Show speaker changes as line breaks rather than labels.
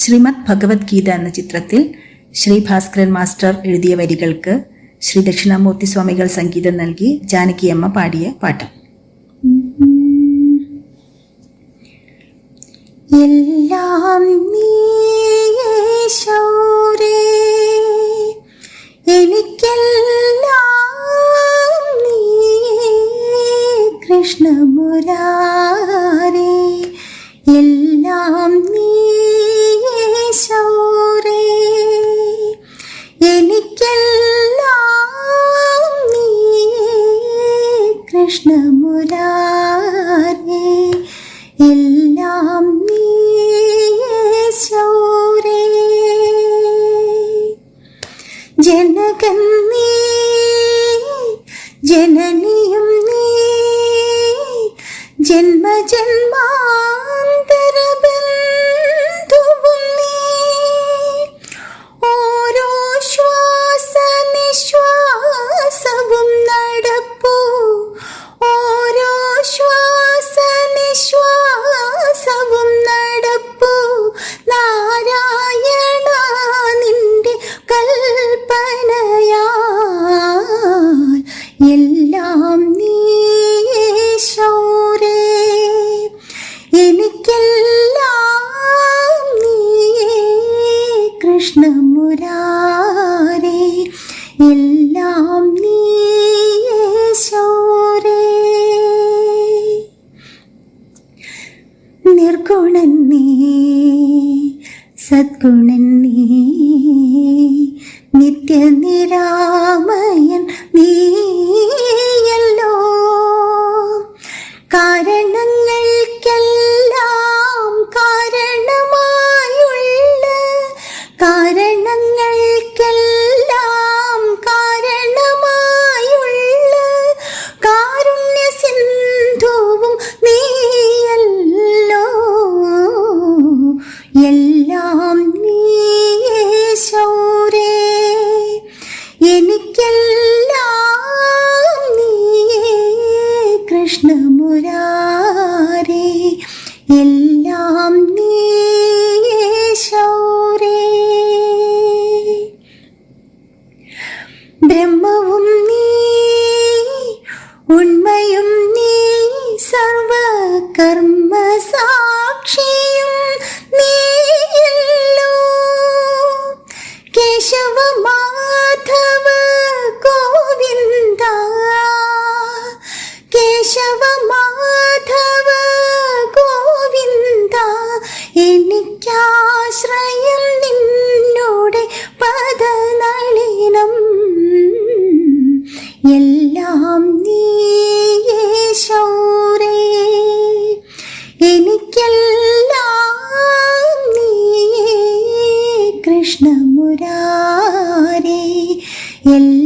ശ്രീമദ് ഭഗവത്ഗീത എന്ന ചിത്രത്തിൽ ശ്രീ ഭാസ്കരൻ മാസ്റ്റർ എഴുതിയ വരികൾക്ക് ശ്രീ ദക്ഷിണാമൂർത്തി സ്വാമികൾ സംഗീതം നൽകി ജാനകിയമ്മ പാടിയ പാട്ട് എല്ലാം നീയേ ശൗരേ എനിക്കെല്ലാം നീ കൃഷ്ണമുരാരേ ജനകൻ നീ ജനനിയും നീ ജന്മ ബന്ധുവും കൃഷ്ണമുരാരേ എല്ലാം നീയേ ശൗരേ. നിർഗുണൻ നീ സദ്ഗുണൻ നീ നിത്യനിരാമയൻ എല്ലാം നീശൗരേ ബ്രഹ്മവും നീ ഉണ്മയും എല്ലാം നീയേ ശൗരേ. എനിക്കെല്ലാം നീയേ കൃഷ്ണമുരാരേ എല്ലാം